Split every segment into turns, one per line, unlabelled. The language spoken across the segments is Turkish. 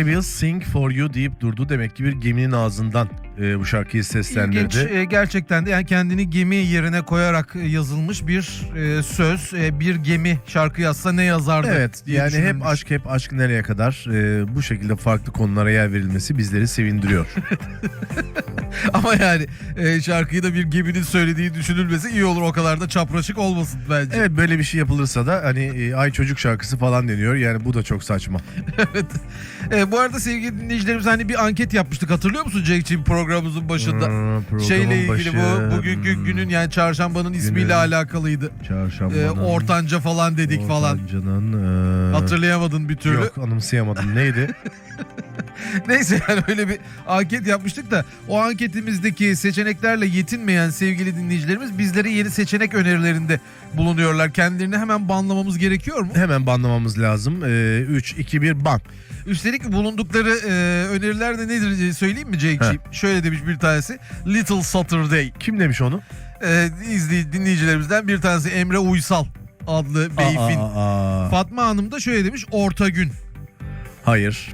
I will sing for you deyip durdu. Demek ki bir geminin ağzından e, bu şarkıyı
İlginç
seslendirdi.
e, gerçekten de yani kendini gemi yerine koyarak e, yazılmış bir e, söz. E, bir gemi şarkı yazsa ne yazardı?
Evet yani
düşünülmüş.
hep aşk hep aşk nereye kadar e, bu şekilde farklı konulara yer verilmesi bizleri sevindiriyor.
Ama yani e, şarkıyı da bir geminin söylediği düşünülmesi iyi olur. O kadar da çapraşık olmasın bence.
evet böyle bir şey yapılırsa da hani e, ay çocuk şarkısı falan deniyor. Yani bu da çok saçma.
Evet. E, bu arada sevgili dinleyicilerimiz hani bir anket yapmıştık hatırlıyor musun Cenk'ciğim programımızın başında?
Hmm, programın
Şeyle ilgili bu
başı,
bugünkü
hmm,
günün yani çarşambanın ismiyle alakalıydı.
çarşambanın,
E, ortanca falan dedik falan.
Ortancanın, e,
Hatırlayamadın bir türlü.
Yok anımsayamadım. Neydi?
Neyse yani öyle bir anket yapmıştık da o anketimizdeki seçeneklerle yetinmeyen sevgili dinleyicilerimiz bizlere yeni seçenek önerilerinde bulunuyorlar. Kendilerini hemen banlamamız gerekiyor mu?
Hemen banlamamız lazım. 3, 2, 1 ban.
Üstelik bulundukları e, öneriler de nedir söyleyeyim mi Cenk'ciğim? Şöyle demiş bir tanesi. Little Saturday.
Kim demiş onu?
E, izley- dinleyicilerimizden bir tanesi Emre Uysal adlı beyfin.
Aa, aa,
Fatma Hanım da şöyle demiş. Orta gün.
Hayır.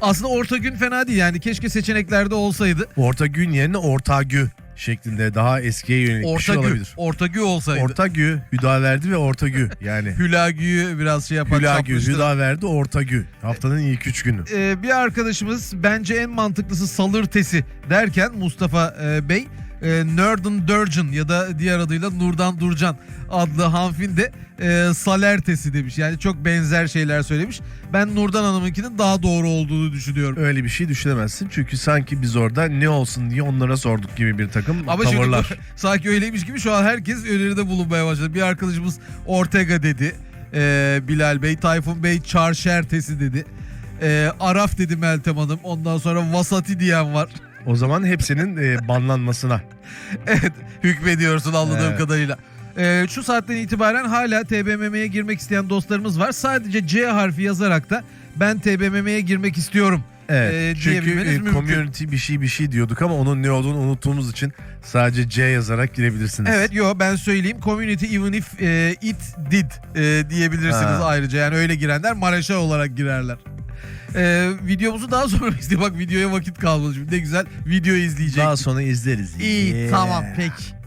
Aslında orta gün fena değil yani keşke seçeneklerde olsaydı.
Orta gün yerine orta gü şeklinde daha eskiye yönelik bir
Orta
şey
gün.
olabilir.
Orta gün olsaydı.
Orta gü, Hüdaverdi ve orta gü. Yani
Hülagü'yü biraz şey yapar.
Hülagü,
çapmıştır.
Hüdaverdi, orta gü. Haftanın ilk üç günü.
Ee, bir arkadaşımız bence en mantıklısı salırtesi derken Mustafa e, Bey e, Nerdon Durgeon ya da diğer adıyla Nurdan Durcan adlı hanfin de e, salertesi demiş. Yani çok benzer şeyler söylemiş. Ben Nurdan Hanım'ınkinin daha doğru olduğunu düşünüyorum.
Öyle bir şey düşünemezsin. Çünkü sanki biz orada ne olsun diye onlara sorduk gibi bir takım
Ama şimdi bu,
tavırlar.
sanki öyleymiş gibi şu an herkes öneride bulunmaya başladı. Bir arkadaşımız Ortega dedi. Ee, Bilal Bey, Tayfun Bey Çarşertesi dedi. Ee, Araf dedi Meltem Hanım. Ondan sonra Vasati diyen var.
O zaman hepsinin e, banlanmasına.
evet hükmediyorsun anladığım
Evet.
kadarıyla. Ee, şu saatten itibaren hala TBMM'ye girmek isteyen dostlarımız var. Sadece C harfi yazarak da ben TBMM'ye girmek istiyorum.
Evet.
Ee,
çünkü e,
mümkün.
community bir şey bir şey diyorduk ama onun ne olduğunu unuttuğumuz için sadece C yazarak girebilirsiniz.
Evet yo ben söyleyeyim community even if e, it did e, diyebilirsiniz
Ha.
ayrıca yani öyle girenler Mareşal olarak girerler. E, videomuzu daha sonra izle bak videoya vakit kalmadı şimdi ne güzel video izleyecek.
Daha sonra izleriz.
İyi tamam peki.